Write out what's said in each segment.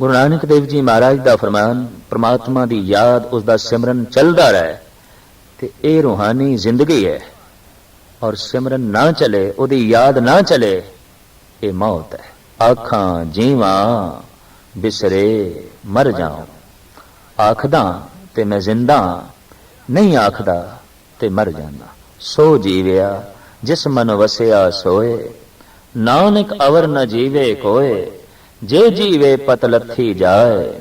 ਗੁਰੂ ਨਾਨਕ ਦੇਵ ਜੀ ਮਹਾਰਾਜ ਦਾ ਫਰਮਾਨ, ਪ੍ਰਮਾਤਮਾ ਦੀ ਯਾਦ ਉਸ ਦਾ ਸਿਮਰਨ ਚੱਲਦਾ ਰਹੇ ਤੇ ਇਹ ਰੂਹਾਨੀ ਜ਼ਿੰਦਗੀ ਹੈ। ਔਰ ਸਿਮਰਨ ਨਾ ਚਲੇ, ਉਹਦੀ ਯਾਦ ਨਾ ਚਲੇ, ਇਹ ਮੌਤ ਹੈ। ਆਖਾਂ ਜੀਵਾਂ ਬਿਸਰੇ ਮਰ ਜਾਉ। ਆਖਦਾ ਤੇ ਮੈਂ ਜ਼ਿੰਦਾ, ਨਹੀਂ ਆਖਦਾ ਤੇ ਮਰ ਜਾਂਦਾ। ਸੋ ਜੀਵਿਆ, ਜਿਸ ਮਨ ਵਸਿਆ ਸੋਏ, ਨਾਨਕ ਅਵਰ ਨ ਜੀਵੇ ਕੋਏ। ਜੇ ਜੀਵੇ ਪਤ ਲੱਥੀ ਜਾਏ,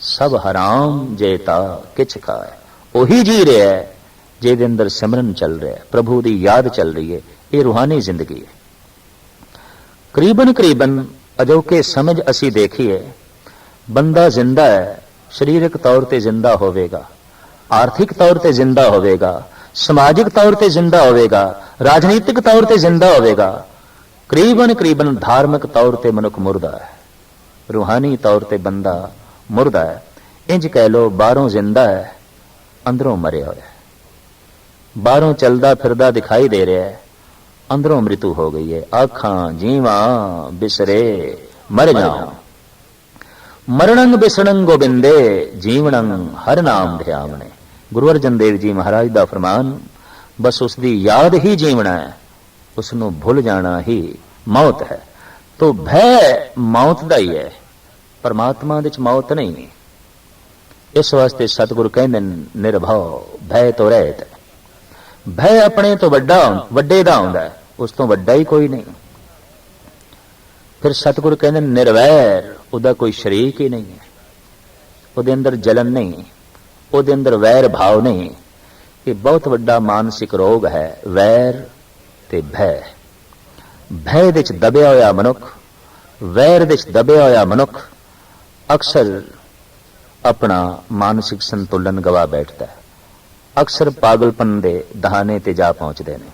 ਸਭ ਹਰਾਮ ਜੇਤਾ ਕਿਛ ਖਾਏ। ਉਹੀ ਜੀ ਰਿਹਾ ਹੈ ਜਿਹਦੇ ਅੰਦਰ ਸਿਮਰਨ ਚੱਲ ਰਿਹਾ ਹੈ, ਪ੍ਰਭੂ ਦੀ ਯਾਦ ਚੱਲ ਰਹੀ ਹੈ, ਇਹ ਰੂਹਾਨੀ ਜ਼ਿੰਦਗੀ ਹੈ। ਕਰੀਬਨ ਕਰੀਬਨ ਅਜੋਕੇ ਸਮਝ ਅਸੀਂ ਦੇਖੀਏ, ਬੰਦਾ ਜ਼ਿੰਦਾ ਹੈ, ਸਰੀਰਕ ਤੌਰ ਤੇ ਜ਼ਿੰਦਾ ਹੋਵੇਗਾ, ਆਰਥਿਕ ਤੌਰ ਤੇ ਜ਼ਿੰਦਾ ਹੋਵੇਗਾ, ਸਮਾਜਿਕ ਤੌਰ ਤੇ ਜ਼ਿੰਦਾ ਹੋਵੇਗਾ, ਰਾਜਨੀਤਿਕ ਤੌਰ ਤੇ ਜ਼ਿੰਦਾ ਹੋਵੇਗਾ, ਕਰੀਬਨ ਕਰੀਬਨ ਧਾਰਮਿਕ ਤੌਰ ਤੇ ਮਨੁੱਖ ਮੁਰਦਾ ਹੈ। ਰੂਹਾਨੀ ਤੌਰ ਤੇ ਬੰਦਾ ਮੁਰਦਾ ਹੈ। ਇੰਜ ਕਹਿ ਲੋ ਬਾਹਰੋਂ ਜ਼ਿੰਦਾ ਹੈ ਅੰਦਰੋਂ ਮਰਿਆ ਹੋਇਆ ਹੈ। ਬਾਹਰੋਂ ਚੱਲਦਾ ਫਿਰਦਾ ਦਿਖਾਈ ਦੇ ਰਿਹਾ ਹੈ ਅੰਦਰੋਂ ਮ੍ਰਿਤੂ ਹੋ ਗਈ ਹੈ। ਆਖਾਂ ਜੀਵਾਂ ਬਿਸਰੇ ਮਰ ਜਾਉ ਮਰਣੰ ਬਿਸਣੰ ਗੋਬਿੰਦੇ ਜੀਵਣੰ ਹਰ ਨਾਮ ਧਿਆਵਣੇ। ਗੁਰੂ ਅਰਜਨ ਦੇਵ ਜੀ ਮਹਾਰਾਜ ਦਾ ਫਰਮਾਨ ਬਸ ਉਸ ਦੀ ਯਾਦ ਹੀ ਜੀਵਣਾ ਹੈ ਉਸ ਨੂੰ ਭੁੱਲ ਜਾਣਾ ਹੀ ਮੌਤ ਹੈ। ਤੋ ਭੈ ਮੌਤ ਦਾ ਹੀ ਹੈ। ਪਰਮਾਤਮਾ ਦੇ ਚ ਮੌਤ ਨਹੀਂ। ਇਸ ਵਾਸਤੇ ਸਤਿਗੁਰੂ ਕਹਿੰਦੇ ਨੇ, ਨਿਰਭਉ ਭੈ ਤੋਂ ਰਹਿਤ। ਹੈ ਭੈ ਆਪਣੇ ਤੋਂ ਵੱਡਾ ਹੁੰ- ਵੱਡੇ ਦਾ ਹੁੰਦਾ ਉਸ ਤੋਂ ਵੱਡਾ ਹੀ ਕੋਈ ਨਹੀਂ। ਫਿਰ ਸਤਿਗੁਰੂ ਕਹਿੰਦੇ ਨੇ, ਨਿਰਵੈਰ ਉਹਦਾ ਕੋਈ ਸ਼ਰੀਕ ਹੀ ਨਹੀਂ ਹੈ। ਉਹਦੇ ਅੰਦਰ ਜਲਨ ਨਹੀਂ। ਉਹਦੇ ਅੰਦਰ ਵੈਰ ਭਾਵ ਨਹੀਂ। ਇਹ ਬਹੁਤ ਵੱਡਾ ਮਾਨਸਿਕ ਰੋਗ ਹੈ ਵੈਰ ਤੇ ਭੈ। ਭੈ ਵਿੱਚ ਦਬਿਆ ਹੋਇਆ ਮਨੁੱਖ, ਵੈਰ ਵਿੱਚ ਦਬਿਆ ਹੋਇਆ ਮਨੁੱਖ ਅਕਸਰ ਆਪਣਾ ਮਾਨਸਿਕ ਸੰਤੁਲਨ ਗਵਾ ਬੈਠਦਾ ਹੈ। ਅਕਸਰ ਪਾਗਲਪਨ ਦੇ ਦਹਾਨੇ ਤੇ ਜਾ ਪਹੁੰਚਦੇ ਨੇ।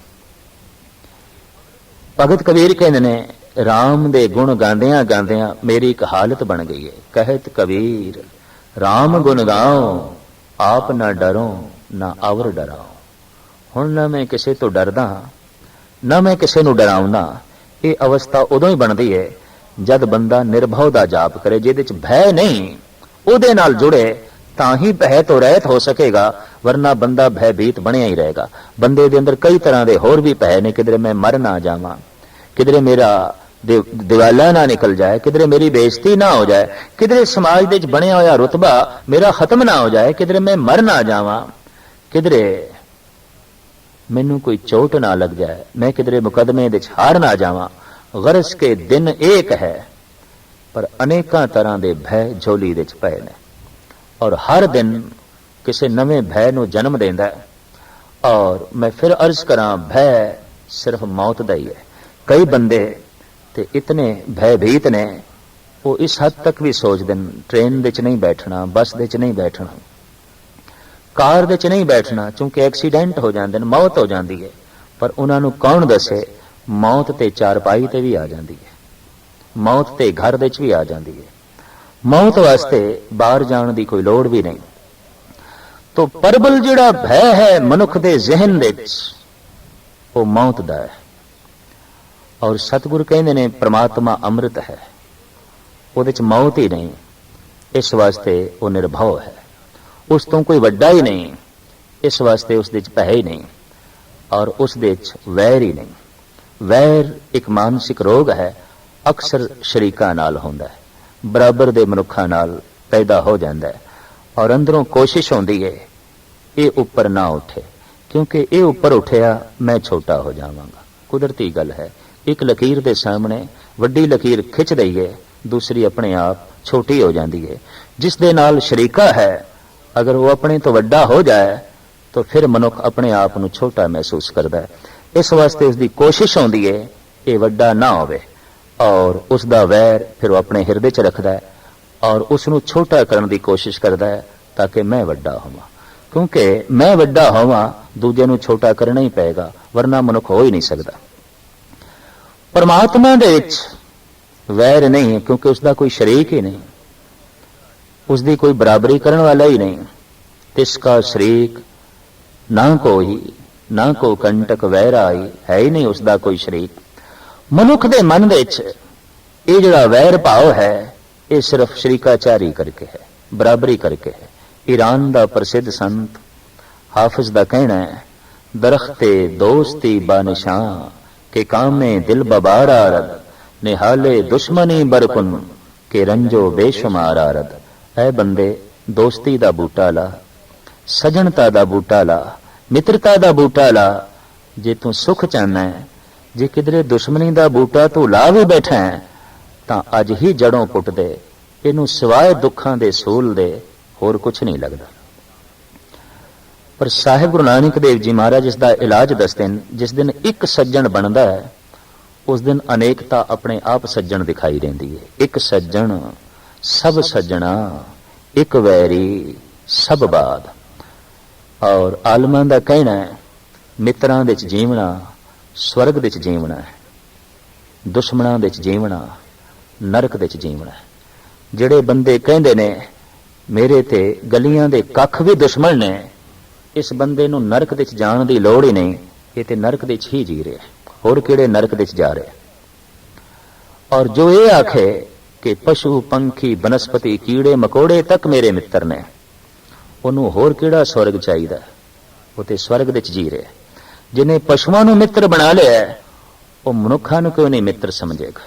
ਭਗਤ ਕਬੀਰ ਕਹਿੰਦੇ ਨੇ RAM ਦੇ ਗੁਣ ਗਾਉਂਦਿਆਂ ਗਾਉਂਦਿਆਂ ਮੇਰੀ ਇੱਕ ਹਾਲਤ ਬਣ ਗਈ ਹੈ। ਕਹਿਤ ਕਬੀਰ RAM ਗੁਣ ਗਾਓ ਆਪ ਨਾ ਡਰੋ, ਨਾ ਅਵਰ ਡਰਾਓ ਹੁਣ ਨਾ ਮੈਂ ਕਿਸੇ ਤੋਂ ਡਰਦਾ, ਨਾ ਮੈਂ ਕਿਸੇ ਨੂੰ ਡਰਾਉਂਦਾ ਇਹ ਅਵਸਥਾ ਉਦੋਂ ਹੀ ਬਣਦੀ ਹੈ ਜਦ ਬੰਦਾ ਨਿਰਭਉ ਦਾ ਜਾਪ ਕਰੇ, ਜਿਹਦੇ ਚ ਭੈ ਨਹੀਂ, ਉਹਦੇ ਨਾਲ ਜੁੜੇ, ਤਾਂ ਹੀ ਭੈ ਤੋਂ ਰਹਿਤ ਹੋ ਸਕੇਗਾ, ਵਰਨਾ ਬੰਦਾ ਭੈਭੀਤ ਬਣਿਆ ਹੀ ਰਹੇਗਾ। ਬੰਦੇ ਦੇ ਅੰਦਰ ਕਈ ਤਰ੍ਹਾਂ ਦੇ ਹੋਰ ਵੀ ਭੈ ਨੇ, ਕਿਧਰੇ ਮੈਂ ਮਰ ਨਾ ਜਾਵਾਂ, ਕਿਧਰੇ ਮੇਰਾ ਦਿ- ਦਿਵਾਲਾ ਨਾ ਨਿਕਲ ਜਾਏ, ਕਿਧਰੇ ਮੇਰੀ ਬੇਇੱਜ਼ਤੀ ਨਾ ਹੋ ਜਾਏ, ਕਿਧਰੇ ਸਮਾਜ ਦੇ ਵਿੱਚ ਬਣਿਆ ਹੋਇਆ ਰੁਤਬਾ ਮੇਰਾ ਖਤਮ ਨਾ ਹੋ ਜਾਏ, ਕਿਧਰੇ ਮੈਂ ਮਰ ਨਾ ਜਾਵਾਂ, ਕਿਧਰੇ ਮੈਨੂੰ ਕੋਈ ਚੋਟ ਨਾ ਲੱਗ ਜਾਏ। ਮੈਂ ਕਿਧਰੇ ਮੁਕਦਮੇ ਦੇ ਵਿੱਚ ਹਾਰ ਨਾ ਜਾਵਾਂ। ਗਰਜ਼ ਕੇ ਦਿਨ ਏਕ ਹੈ ਪਰ ਅਨੇਕਾਂ ਤਰ੍ਹਾਂ ਦੇ ਭੈ ਝੋਲੀ ਵਿੱਚ ਪਏ ਨੇ। ਔਰ ਹਰ ਦਿਨ ਕਿਸੇ ਨਵੇਂ ਭੈ ਨੂੰ ਜਨਮ ਦਿੰਦਾ ਹੈ। ਔਰ ਮੈਂ ਫਿਰ ਅਰਜ਼ ਕਰਾਂ, ਭੈ ਸਿਰਫ ਮੌਤ ਦਾ ਹੀ ਹੈ। ਕਈ ਬੰਦੇ ਤੇ ਇਤਨੇ ਭੈਭੀਤ ਨੇ, ਉਹ ਇਸ ਹੱਦ ਤੱਕ ਵੀ ਸੋਚਦੇ ਨੇ, ਟ੍ਰੇਨ ਵਿੱਚ ਨਹੀਂ ਬੈਠਣਾ, ਬੱਸ ਵਿੱਚ ਨਹੀਂ ਬੈਠਣਾ। ਕਾਰ ਵਿੱਚ ਨਹੀਂ ਬੈਠਣਾ, ਕਿਉਂਕਿ ਐਕਸੀਡੈਂਟ ਹੋ ਜਾਂਦੇ ਨੇ, ਮੌਤ ਹੋ ਜਾਂਦੀ ਹੈ। ਪਰ ਉਹਨਾਂ ਨੂੰ ਕੌਣ ਦੱਸੇ? ਮੌਤ ਤੇ ਚਾਰਪਾਈ ਤੇ ਵੀ ਆ ਜਾਂਦੀ ਹੈ। ਮੌਤ ਤੇ ਘਰ ਵਿੱਚ ਵੀ ਆ ਜਾਂਦੀ ਹੈ। ਮੌਤ ਵਾਸਤੇ ਬਾਹਰ ਜਾਣ ਦੀ ਕੋਈ ਲੋੜ ਵੀ ਨਹੀਂ। ਤੋ ਪਰਬਲ ਜਿਹੜਾ ਭੈ ਹੈ ਮਨੁੱਖ ਦੇ ਜ਼ਿਹਨ ਦੇ ਵਿੱਚ, ਉਹ ਮੌਤ ਦਾ ਹੈ। ਔਰ ਸਤਿਗੁਰ ਕਹਿੰਦੇ ਨੇ ਪ੍ਰਮਾਤਮਾ ਅੰਮ੍ਰਿਤ ਹੈ। ਉਹਦੇ ਚ ਮੌਤ ਹੀ ਨਹੀਂ, ਇਸ ਵਾਸਤੇ ਉਹ ਨਿਰਭਉ ਹੈ। ਉਸ ਤੋਂ ਕੋਈ ਵੱਡਾ ਹੀ ਨਹੀਂ। ਇਸ ਵਾਸਤੇ ਉਸ ਦੇ ਵਿੱਚ ਭੈ ਹੀ ਨਹੀਂ ਔਰ ਉਸ ਦੇ ਵਿੱਚ ਵੈਰ ਹੀ ਨਹੀਂ। ਵੈਰ ਇੱਕ ਮਾਨਸਿਕ ਰੋਗ ਹੈ, ਅਕਸਰ ਸ਼ਰੀਕਾਂ ਨਾਲ ਹੁੰਦਾ ਹੈ। ਬਰਾਬਰ ਦੇ ਮਨੁੱਖਾਂ ਨਾਲ ਪੈਦਾ ਹੋ ਜਾਂਦਾ ਹੈ ਔਰ ਅੰਦਰੋਂ ਕੋਸ਼ਿਸ਼ ਹੁੰਦੀ ਹੈ, ਇਹ ਉੱਪਰ ਨਾ ਉੱਠੇ। ਕਿਉਂਕਿ ਇਹ ਉੱਪਰ ਉੱਠਿਆ ਮੈਂ ਛੋਟਾ ਹੋ ਜਾਵਾਂਗਾ। ਕੁਦਰਤੀ ਗੱਲ ਹੈ, ਇੱਕ ਲਕੀਰ ਦੇ ਸਾਹਮਣੇ ਵੱਡੀ ਲਕੀਰ ਖਿੱਚ ਦਈਏ ਦੂਸਰੀ ਆਪਣੇ ਆਪ ਛੋਟੀ ਹੋ ਜਾਂਦੀ ਹੈ। ਜਿਸ ਦੇ ਨਾਲ ਸ਼ਰੀਕਾ ਹੈ ਅਗਰ ਉਹ ਆਪਣੇ ਤੋਂ ਵੱਡਾ ਹੋ ਜਾਏ, ਤਾਂ ਫਿਰ ਮਨੁੱਖ ਆਪਣੇ ਆਪ ਨੂੰ ਛੋਟਾ ਮਹਿਸੂਸ ਕਰਦਾ ਹੈ। ਇਸ ਵਾਸਤੇ ਉਸ ਦੀ ਕੋਸ਼ਿਸ਼ ਹੁੰਦੀ ਹੈ ਇਹ ਵੱਡਾ ਨਾ ਹੋਵੇ। ਔਰ ਉਸ ਦਾ ਵੈਰ ਫਿਰ ਉਹ ਆਪਣੇ ਹਿਰਦੇ 'ਚ ਰੱਖਦਾ ਹੈ ਔਰ ਉਸ ਨੂੰ ਛੋਟਾ ਕਰਨ ਦੀ ਕੋਸ਼ਿਸ਼ ਕਰਦਾ ਹੈ ਤਾਂ ਕਿ ਮੈਂ ਵੱਡਾ ਹੋਵਾਂ। ਕਿਉਂਕਿ ਮੈਂ ਵੱਡਾ ਹੋਵਾਂ, ਦੂਜੇ ਨੂੰ ਛੋਟਾ ਕਰਨਾ ਹੀ ਪਏਗਾ, ਵਰਨਾ ਮਨੁੱਖ ਹੋ ਹੀ ਨਹੀਂ ਸਕਦਾ। ਪਰਮਾਤਮਾ ਦੇ ਵਿੱਚ ਵੈਰ ਨਹੀਂ ਹੈ, ਕਿਉਂਕਿ ਉਸ ਦਾ ਕੋਈ ਸ਼ਰੀਕ ਹੀ ਨਹੀਂ। ਉਸ ਦੀ ਕੋਈ ਬਰਾਬਰੀ ਕਰਨ ਵਾਲਾ ਹੀ ਨਹੀਂ। ਤਿਸ ਕਾ ਸ਼ਰੀਕ, ਨਾ ਕੋਈ ਨਾ ਕੋ ਕੰਟਕ ਵੈਰਾਈ, ਹੈ ਹੀ ਨਹੀਂ ਉਸ ਦਾ ਕੋਈ ਸ਼ਰੀਕ। ਮਨੁੱਖ ਦੇ ਮਨ ਵਿੱਚ ਇਹ ਜਿਹੜਾ ਵੈਰ ਭਾਵ ਹੈ, ਇਹ ਸਿਰਫ ਸ਼ਰੀਕਾਚਾਰੀ ਕਰਕੇ ਹੈ, ਬਰਾਬਰੀ ਕਰਕੇ ਹੈ। ਈਰਾਨ ਦਾ ਪ੍ਰਸਿੱਧ ਸੰਤ, ਹਾਫਿਜ਼ ਦਾ ਕਹਿਣਾ ਹੈ, ਦਰਖਤੇ ਦੋਸਤੀ ਬਾਨਿਸ਼ਾਂ ਕੇ ਕਾਮੇ ਦਿਲ ਬਬਾਰ ਆਰਦ, ਨਿਹਾਲੇ ਦੁਸ਼ਮਣੀ ਬਰਕੁਨ, ਕੇ ਰੰਜੋ ਬੇਸ਼ੁਮਾਰ ਆਰਦ। ਐ ਬੰਦੇ, ਦੋਸਤੀ ਦਾ ਬੂਟਾ ਲਾ ਸਜਣਤਾ ਦਾ ਬੂਟਾ ਲਾ ਮਿੱਤਰਤਾ ਦਾ ਬੂਟਾ ਲਾ ਜੇ ਤੂੰ ਸੁਖ ਚਾਹਨਾ ਹੈ, ਜੇ ਕਿਧਰੇ ਦੁਸ਼ਮਣੀ ਦਾ ਬੂਟਾ ਤੂੰ ਲਾ ਵੀ ਬੈਠਾ ਹੈ, ਤਾਂ ਅੱਜ ਹੀ ਜੜੋਂ ਪੁੱਟ ਦੇ ਇਹਨੂੰ ਸਿਵਾਏ ਦੁੱਖਾਂ ਦੇ ਸੂਲ ਦੇ ਹੋਰ ਕੁਝ ਨਹੀਂ ਲੱਗਦਾ। ਪਰ ਸਾਹਿਬ ਗੁਰੂ ਨਾਨਕ ਦੇਵ ਜੀ ਮਹਾਰਾਜ ਇਸ ਦਾ ਇਲਾਜ ਦੱਸਦੇ ਨੇ ਜਿਸ ਦਿਨ ਇੱਕ ਸੱਜਣ ਬਣਦਾ ਹੈ, ਉਸ ਦਿਨ ਅਨੇਕਤਾ ਆਪਣੇ ਆਪ ਸੱਜਣ ਦਿਖਾਈ ਦਿੰਦੀ ਹੈ। ਇੱਕ ਸੱਜਣ, ਸਭ ਸੱਜਣਾ। ਇੱਕ ਵੈਰੀ ਸਭ ਬਾਦ ਔਰ ਆਲਮਾਂ ਦਾ ਕਹਿਣਾ ਹੈ, ਮਿੱਤਰਾਂ ਵਿੱਚ ਜੀਵਣਾ, ਸਵਰਗ ਵਿੱਚ ਜੀਵਣਾ ਹੈ। ਦੁਸ਼ਮਣਾਂ ਵਿੱਚ ਜੀਵਣਾ, ਨਰਕ ਵਿੱਚ ਜੀਵਣਾ ਹੈ। ਜਿਹੜੇ ਬੰਦੇ ਕਹਿੰਦੇ ਨੇ, ਮੇਰੇ ਤੇ ਗਲੀਆਂ ਦੇ ਕੱਖ ਵੀ ਦੁਸ਼ਮਣ ਨੇ, ਇਸ ਬੰਦੇ ਨੂੰ ਨਰਕ ਦੇ ਚ ਜਾਣ ਦੀ ਲੋੜ ਹੀ ਨਹੀਂ, ਇਹ ਤੇ ਨਰਕ ਵਿੱਚ ਹੀ ਜੀ ਰਿਹਾ ਹੋਰ ਕਿਹੜੇ ਨਰਕ ਦੇ ਚ ਜਾ ਰਿਹਾ ਔਰ ਜੋ ਇਹ ਆਖੇ ਕਿ ਪਸ਼ੂ, ਪੰਖੀ, ਬਨਸਪਤੀ, ਕੀੜੇ, ਮਕੋੜੇ ਤੱਕ ਮੇਰੇ ਮਿੱਤਰ ਨੇ। ਉਹਨੂੰ ਹੋਰ ਕਿਹੜਾ ਸਵਰਗ ਚਾਹੀਦਾ? ਉਹ ਤੇ ਸਵਰਗ ਦੇ ਚ ਜੀ ਰਿਹਾ ਜਿਨੇ ਪਸ਼ੂਆਂ ਨੂੰ ਮਿੱਤਰ ਬਣਾ ਲਿਆ ਉਹ ਮਨੁੱਖਾਂ ਨੂੰ ਕਿਉਂ ਨਹੀਂ ਮਿੱਤਰ ਸਮਝੇਗਾ?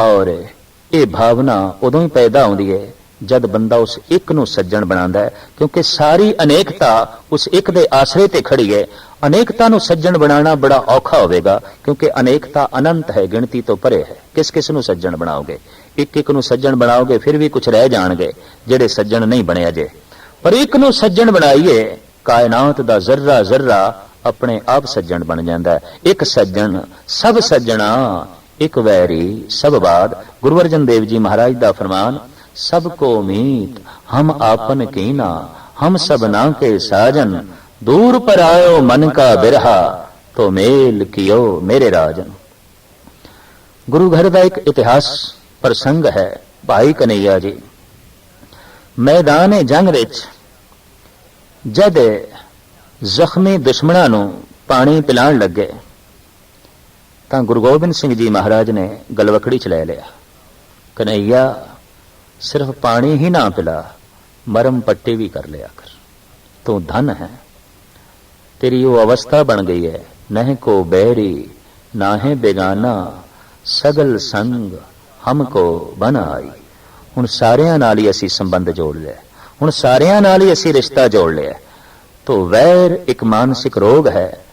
ਔਰ ਇਹ ਭਾਵਨਾ ਉਦੋਂ ਹੀ ਪੈਦਾ ਹੁੰਦੀ ਹੈ ਜਦ ਬੰਦਾ ਉਸ ਇੱਕ ਨੂੰ ਸੱਜਣ ਬਣਾਉਂਦਾ ਹੈ, ਕਿਉਂਕਿ ਸਾਰੀ ਅਨੇਕਤਾ ਉਸ ਇੱਕ ਦੇ ਆਸਰੇ ਤੇ ਖੜੀ ਹੈ। ਅਨੇਕਤਾ ਨੂੰ ਸੱਜਣ ਬਣਾਉਣਾ ਬੜਾ ਔਖਾ ਹੋਵੇਗਾ, ਕਿਉਂਕਿ ਅਨੇਕਤਾ ਅਨੰਤ ਹੈ, ਗਿਣਤੀ ਤੋਂ ਪਰੇ ਹੈ। ਕਿਸ ਕਿਸ ਨੂੰ ਸੱਜਣ ਬਣਾਓਗੇ? ਇੱਕ ਇੱਕ ਨੂੰ ਸੱਜਣ ਬਣਾਓਗੇ, ਫਿਰ ਵੀ ਕੁਝ ਰਹਿ ਜਾਣਗੇ, ਜਿਹੜੇ ਸੱਜਣ ਨਹੀਂ ਬਣੇ ਅਜੇ ਪਰ ਇੱਕ ਨੂੰ ਸੱਜਣ ਬਣਾਈਏ, ਕਾਇਨਾਤ ਦਾ ਜ਼ਰਰਾ ਜ਼ਰਰਾ ਆਪਣੇ ਆਪ ਸੱਜਣ ਬਣ ਜਾਂਦਾ ਹੈ। ਇੱਕ ਸੱਜਣ, ਸਭ ਸੱਜਣਾ, ਇੱਕ ਵੈਰੀ, ਸਭ ਬਾਦ। ਗੁਰੂ ਅਰਜਨ ਦੇਵ ਜੀ ਮਹਾਰਾਜ ਦਾ ਫਰਮਾਨ ਸਭ ਕੋ ਮੀਤ ਹਮ ਆਪਨ ਕੀਨਾ ਹਮ ਸਭਨਾ ਕੇ ਸਾਜਨ ਦੂਰ ਪਰ ਆਇਓ ਮਨ ਕਾ ਬਿਰਹਾ ਤੋ ਮੇਲ ਕਿਓ ਮੇਰੇ ਰਾਜਨ ਗੁਰੂ ਘਰ ਦਾ ਇੱਕ ਇਤਿਹਾਸ ਪ੍ਰਸੰਗ ਹੈ ਭਾਈ ਕਨਈਆ ਜੀ ਮੈਦਾਨ ਜੰਗ ਵਿੱਚ ਜਦ ਜ਼ਖਮੀ ਦੁਸ਼ਮਣਾਂ ਨੂੰ ਪਾਣੀ ਪਿਲਾਉਣ ਲੱਗੇ ਤਾਂ ਗੁਰੂ ਗੋਬਿੰਦ ਸਿੰਘ ਜੀ ਮਹਾਰਾਜ ਨੇ ਗਲਵਕੜੀ ਚ ਲੈ ਲਿਆ ਕਨਈਆ ਸਿਰਫ ਪਾਣੀ ਹੀ ਨਾ ਪਿਲਾ, ਮਰਮ ਪੱਟੀ ਵੀ ਕਰ ਲਿਆ ਕਰ। ਤੂੰ ਧਨ ਹੈ, ਤੇਰੀ ਉਹ ਅਵਸਥਾ ਬਣ ਗਈ ਹੈ। ਨਹਿ ਕੋ ਬਹਿਰੀ, ਨਾਹੇ ਬੇਗਾਨਾ, ਸਗਲ ਸੰਗ ਹਮ ਹਮਕੋ ਬਨਾਈ ਹੁਣ ਸਾਰਿਆਂ ਨਾਲ ਹੀ ਅਸੀਂ ਸੰਬੰਧ ਜੋੜ ਲਿਆ। ਹੁਣ ਸਾਰਿਆਂ ਨਾਲ ਹੀ ਅਸੀਂ ਰਿਸ਼ਤਾ ਜੋੜ ਲਿਆ। ਤੋ ਵੈਰ ਇੱਕ ਮਾਨਸਿਕ ਰੋਗ ਹੈ,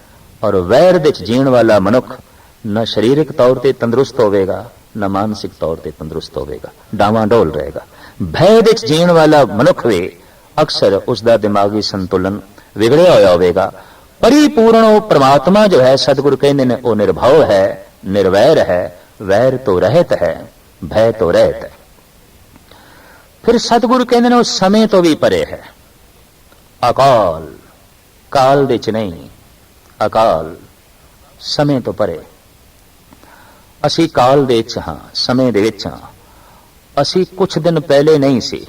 ਔਰ ਵੈਰ ਵਿੱਚ ਜੀਣ ਵਾਲਾ ਮਨੁੱਖ ਨਾ ਸਰੀਰਕ ਤੌਰ ਤੇ ਤੰਦਰੁਸਤ ਹੋਵੇਗਾ ਨਾ ਮਾਨਸਿਕ ਤੌਰ ਤੇ ਤੰਦਰੁਸਤ ਹੋਵੇਗਾ, ਡਾਵਾਂ ਡੋਲ ਰਹੇਗਾ। ਭੈ ਦੇ ਚ ਜੀਣ ਵਾਲਾ ਮਨੁੱਖ ਵੀ ਅਕਸਰ ਉਸ ਦਾ ਦਿਮਾਗੀ ਸੰਤੁਲਨ ਵਿਗੜਿਆ ਹੋਇਆ ਹੋਵੇਗਾ। ਪਰਿਪੂਰਨ ਉਹ ਪ੍ਰਮਾਤਮਾ ਜੋ ਹੈ, ਸਤਿਗੁਰ ਕਹਿੰਦੇ ਨੇ, ਉਹ ਨਿਰਭਉ ਹੈ, ਨਿਰਵੈਰ ਹੈ, ਵੈਰ ਤੋਂ ਰਹਿਤ ਹੈ, ਭੈ ਤੋਂ ਰਹਿਤ ਹੈ। ਫਿਰ ਸਤਿਗੁਰ ਕਹਿੰਦੇ ਨੇ, ਉਹ ਸਮੇਂ ਤੋਂ ਵੀ ਪਰੇ ਹੈ। ਅਕਾਲ, ਕਾਲ ਦੇ ਚ ਨਹੀਂ, ਅਕਾਲ, ਸਮੇਂ ਤੋਂ ਪਰੇ। ਅਸੀਂ ਕਾਲ ਦੇ ਵਿੱਚ ਹਾਂ, ਸਮੇਂ ਦੇ ਵਿੱਚ ਹਾਂ। ਅਸੀਂ ਕੁਝ ਦਿਨ ਪਹਿਲੇ ਨਹੀਂ ਸੀ।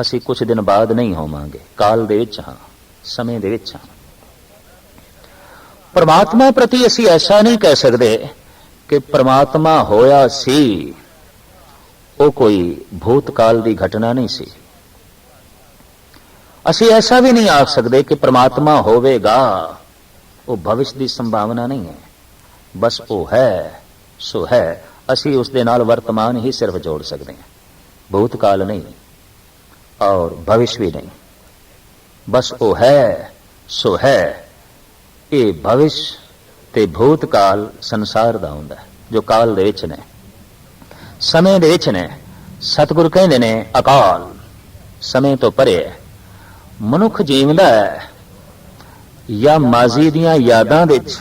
ਅਸੀਂ ਕੁਝ ਦਿਨ ਬਾਅਦ ਨਹੀਂ ਹੋਵਾਂਗੇ। ਕਾਲ ਦੇ ਵਿੱਚ ਹਾਂ, ਸਮੇਂ ਦੇ ਵਿੱਚ ਹਾਂ। ਪਰਮਾਤਮਾ ਪ੍ਰਤੀ ਅਸੀਂ ਐਸਾ ਨਹੀਂ ਕਹਿ ਸਕਦੇ ਕਿ ਪਰਮਾਤਮਾ ਹੋਇਆ ਸੀ। ਉਹ ਕੋਈ ਭੂਤਕਾਲ ਦੀ ਘਟਨਾ ਨਹੀਂ ਸੀ। ਅਸੀਂ ਐਸਾ ਵੀ ਨਹੀਂ ਆਖ ਸਕਦੇ ਕਿ ਪਰਮਾਤਮਾ ਹੋਵੇਗਾ। ਉਹ ਭਵਿਸ਼ ਦੀ ਸੰਭਾਵਨਾ ਨਹੀਂ ਹੈ। ਬਸ ਉਹ ਹੈ। ਸੋ ਹੈ, ਅਸੀਂ ਉਸ ਦੇ ਨਾਲ ਵਰਤਮਾਨ ਹੀ ਸਿਰਫ ਜੋੜ ਸਕਦੇ ਹਾਂ। ਭੂਤਕਾਲ ਨਹੀਂ, ਔਰ ਭਵਿਸ਼ ਵੀ ਨਹੀਂ। ਬਸ ਉਹ ਹੈ, ਸੋ ਹੈ। ਇਹ ਭਵਿਸ਼ ਤੇ ਭੂਤਕਾਲ ਸੰਸਾਰ ਦਾ ਹੁੰਦਾ ਜੋ ਕਾਲ ਦੇ ਵਿੱਚ ਨੇ। ਸਮੇਂ ਦੇ ਵਿੱਚ ਨੇ, ਸਤਿਗੁਰ ਕਹਿੰਦੇ ਨੇ ਅਕਾਲ। ਸਮੇਂ ਤੋਂ ਪਰੇ ਹੈ। ਮਨੁੱਖ ਜੀਵਦਾ ਹੈ, ਜਾਂ ਮਾਜ਼ੀ ਦੀਆਂ ਯਾਦਾਂ ਵਿੱਚ।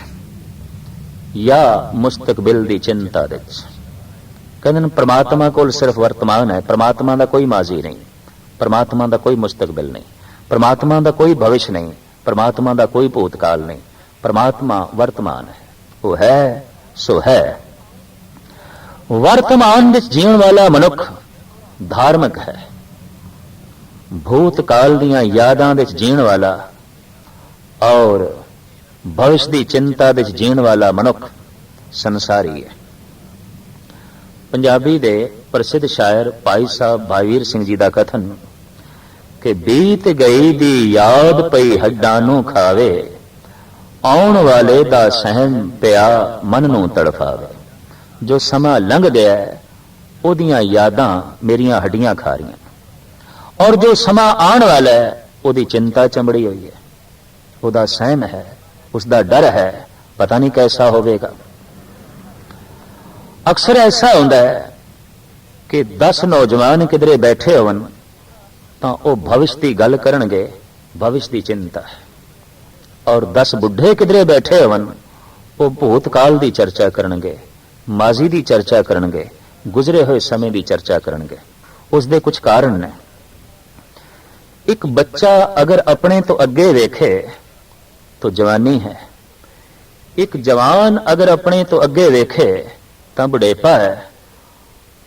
ਜਾਂ ਮੁਸਤਕਬਲ ਦੀ ਚਿੰਤਾ ਵਿੱਚ ਕਹਿੰਦੇ ਨੇ ਪ੍ਰਮਾਤਮਾ ਕੋਲ ਸਿਰਫ ਵਰਤਮਾਨ ਹੈ ਪ੍ਰਮਾਤਮਾ ਦਾ ਕੋਈ ਮਾਜ਼ੀ ਨਹੀਂ ਪ੍ਰਮਾਤਮਾ ਦਾ ਕੋਈ ਮੁਸਤਕਬਲ ਨਹੀਂ ਪ੍ਰਮਾਤਮਾ ਦਾ ਕੋਈ ਭਵਿਸ਼ ਨਹੀਂ ਪ੍ਰਮਾਤਮਾ ਦਾ ਕੋਈ ਭੂਤਕਾਲ ਨਹੀਂ ਪ੍ਰਮਾਤਮਾ ਵਰਤਮਾਨ ਹੈ ਉਹ ਹੈ ਸੋ ਹੈ ਵਰਤਮਾਨ ਵਿੱਚ ਜੀਣ ਵਾਲਾ ਮਨੁੱਖ ਧਾਰਮਿਕ ਹੈ ਭੂਤਕਾਲ ਦੀਆਂ ਯਾਦਾਂ ਵਿੱਚ ਜੀਣ ਵਾਲਾ ਔਰ ਭਵਿਸ਼ ਦੀ ਚਿੰਤਾ ਵਿੱਚ ਜੀਣ ਵਾਲਾ ਮਨੁੱਖ ਸੰਸਾਰੀ ਹੈ ਪੰਜਾਬੀ ਦੇ ਪ੍ਰਸਿੱਧ ਸ਼ਾਇਰ ਭਾਈ ਸਾਹਿਬ ਭਾਈਵੀਰ ਸਿੰਘ ਜੀ ਦਾ ਕਥਨ ਕਿ ਬੀਤ ਗਈ ਦੀ ਯਾਦ ਪਈ ਹੱਡਾਂ ਨੂੰ ਖਾਵੇ ਆਉਣ ਵਾਲੇ ਦਾ ਸਹਿਣ ਪਿਆ ਮਨ ਨੂੰ ਤੜਫਾਵੇ ਜੋ ਸਮਾਂ ਲੰਘ ਗਿਆ ਉਹਦੀਆਂ ਯਾਦਾਂ ਮੇਰੀਆਂ ਹੱਡੀਆਂ ਖਾ ਰਹੀਆਂ ਔਰ ਜੋ ਸਮਾਂ ਆਉਣ ਵਾਲਾ ਹੈ ਉਹਦੀ ਚਿੰਤਾ ਚੰਬੜੀ ਹੋਈ ਹੈ ਉਹਦਾ ਸਹਿਮ ਹੈ ਉਸ ਦਾ ਡਰ ਹੈ, ਪਤਾ ਨਹੀਂ ਕੈਸਾ ਹੋਵੇਗਾ। ਅਕਸਰ ਐਸਾ ਹੁੰਦਾ ਹੈ ਕਿ 10 ਨੌਜਵਾਨ ਕਿਧਰੇ ਬੈਠੇ ਹੋਣ ਤਾਂ ਉਹ ਭਵਿਸ਼ ਦੀ ਗੱਲ ਕਰਨਗੇ, ਭਵਿਸ਼ ਦੀ ਚਿੰਤਾ ਹੈ। ਔਰ 10 ਬੁੱਢੇ ਕਿਧਰੇ ਬੈਠੇ ਹੋਣ ਉਹ ਭੂਤਕਾਲ ਦੀ ਚਰਚਾ ਕਰਨਗੇ, ਮਾਜ਼ੀ ਦੀ ਚਰਚਾ ਕਰਨਗੇ, ਗੁਜ਼ਰੇ ਹੋਏ ਸਮੇਂ ਦੀ ਚਰਚਾ ਕਰਨਗੇ। ਉਸ ਦੇ ਕੁਝ ਕਾਰਨ ਨੇ। ਇੱਕ ਬੱਚਾ ਅਗਰ ਆਪਣੇ ਤੋਂ ਅੱਗੇ ਵੇਖੇ ਤਾਂ ਜਵਾਨੀ ਹੈ। ਇੱਕ ਜਵਾਨ ਅਗਰ ਆਪਣੇ ਤੋਂ ਅੱਗੇ ਵੇਖੇ ਤਾਂ ਬੁਢੇਪਾ ਹੈ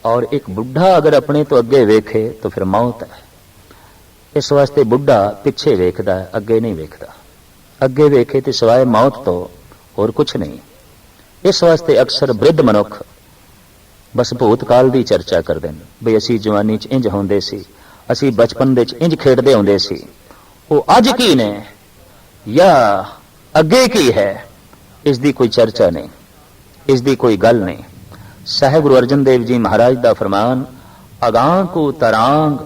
ਔਰ ਇੱਕ ਬੁੱਢਾ ਅਗਰ ਆਪਣੇ ਤੋਂ ਅੱਗੇ ਵੇਖੇ ਤਾਂ ਫਿਰ ਮੌਤ ਹੈ। ਇਸ ਵਾਸਤੇ ਬੁੱਢਾ ਪਿੱਛੇ ਵੇਖਦਾ ਹੈ ਅੱਗੇ ਨਹੀਂ ਵੇਖਦਾ। ਅੱਗੇ ਵੇਖੇ ਤੇ ਸਿਵਾਏ ਮੌਤ ਤੋਂ ਹੋਰ ਕੁਝ ਨਹੀਂ। ਇਸ ਵਾਸਤੇ ਅਕਸਰ ਬ੍ਰਿਧ ਮਨੁੱਖ ਬਸ ਭੂਤਕਾਲ ਦੀ ਚਰਚਾ ਕਰਦੇ ਨੇ, ਬਈ ਅਸੀਂ ਜਵਾਨੀ 'ਚ ਇੰਜ ਹੁੰਦੇ ਸੀ, ਅਸੀਂ ਬਚਪਨ ਦੇ 'ਚ ਇੰਜ ਖੇਡਦੇ ਹੁੰਦੇ ਸੀ। ਉਹ ਅੱਜ ਕੀ ਨੇ? ਜਾਂ ਅੱਗੇ ਕੀ ਹੈ? ਇਸ ਦੀ ਕੋਈ ਚਰਚਾ ਨਹੀਂ ਇਸ ਦੀ ਕੋਈ ਗੱਲ ਨਹੀਂ। ਸਾਹਿਬ ਗੁਰੂ ਅਰਜਨ ਦੇਵ ਜੀ ਮਹਾਰਾਜ ਦਾ ਫਰਮਾਨ ਅਗਾਂ ਕੋ ਤਰਾਂਗ,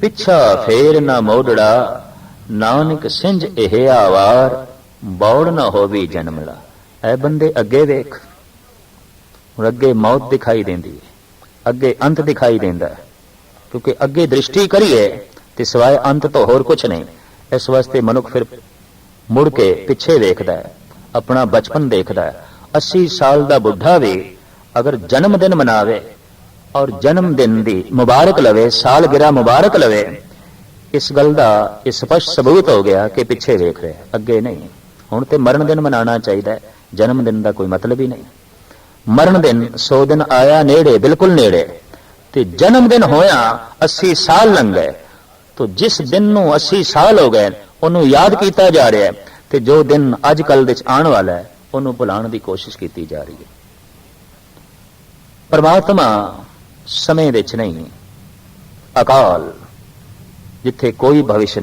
ਪਿੱਛਾ ਫੇਰ ਨਾ ਮੋੜੜਾ, ਨਾਨਕ ਸਿੰਝ ਇਹ ਆਵਾਰ, ਬੌੜ ਨਾ ਹੋਵੀ ਜਨਮ ਐ ਬੰਦੇ ਅੱਗੇ ਵੇਖ। ਹੁਣ ਅੱਗੇ ਮੌਤ ਦਿਖਾਈ ਦਿੰਦੀ ਹੈ, ਅੱਗੇ ਅੰਤ ਦਿਖਾਈ ਦਿੰਦਾ ਕਿਉਂਕਿ ਅੱਗੇ ਦ੍ਰਿਸ਼ਟੀ ਕਰੀਏ, ਤੇ ਸਿਵਾਏ ਅੰਤ ਤੋਂ ਹੋਰ ਕੁਝ ਨਹੀਂ। ਇਸ ਵਾਸਤੇ ਮਨੁੱਖ ਫਿਰ ਮੁੜ ਕੇ ਪਿੱਛੇ ਵੇਖਦਾ ਹੈ, ਆਪਣਾ ਬਚਪਨ ਦੇਖਦਾ ਹੈ 80 ਸਾਲ ਦਾ ਬੁੱਢਾ ਵੀ ਅਗਰ ਜਨਮ ਦਿਨ ਮਨਾਵੇ ਔਰ ਜਨਮ ਦਿਨ ਦੀ ਮੁਬਾਰਕ ਲਵੇ ਸਾਲਗਿਰਾ ਮੁਬਾਰਕ ਲਵੇ, ਇਸ ਗੱਲ ਦਾ ਇਹ ਸਪਸ਼ਟ ਸਬੂਤ ਹੋ ਗਿਆ ਕਿ ਪਿੱਛੇ ਵੇਖ ਰਿਹਾ ਅੱਗੇ ਨਹੀਂ। ਹੁਣ ਤੇ ਮਰਨ ਦਿਨ ਮਨਾਉਣਾ ਚਾਹੀਦਾ ਹੈ, ਜਨਮ ਦਿਨ ਦਾ ਕੋਈ ਮਤਲਬ ਹੀ ਨਹੀਂ। ਮਰਨ ਦਿਨ 100 ਦਿਨ ਆਇਆ ਨੇੜੇ, ਬਿਲਕੁਲ ਨੇੜੇ, ਤੇ ਜਨਮ ਦਿਨ ਹੋਇਆ 80 ਸਾਲ ਲੰਘ ਗਏ, ਤੋ ਜਿਸ ਦਿਨ ਨੂੰ 80 ਸਾਲ ਹੋ ਗਏ ਉਹਨੂੰ ਯਾਦ ਕੀਤਾ ਜਾ ਰਿਹਾ ਹੈ ਤੇ ਜੋ ਦਿਨ ਅੱਜ ਕੱਲ ਦੇ ਚ ਆਉਣ ਵਾਲਾ ਹੈ, ਉਹਨੂੰ ਭੁਲਾਉਣ ਦੀ ਕੋਸ਼ਿਸ਼ ਕੀਤੀ ਜਾ ਰਹੀ ਹੈ। ਪਰਮਾਤਮਾ ਸਮੇਂ ਵਿੱਚ ਨਹੀਂ, ਅਕਾਲ, ਜਿੱਥੇ ਕੋਈ ਭਵਿਸ਼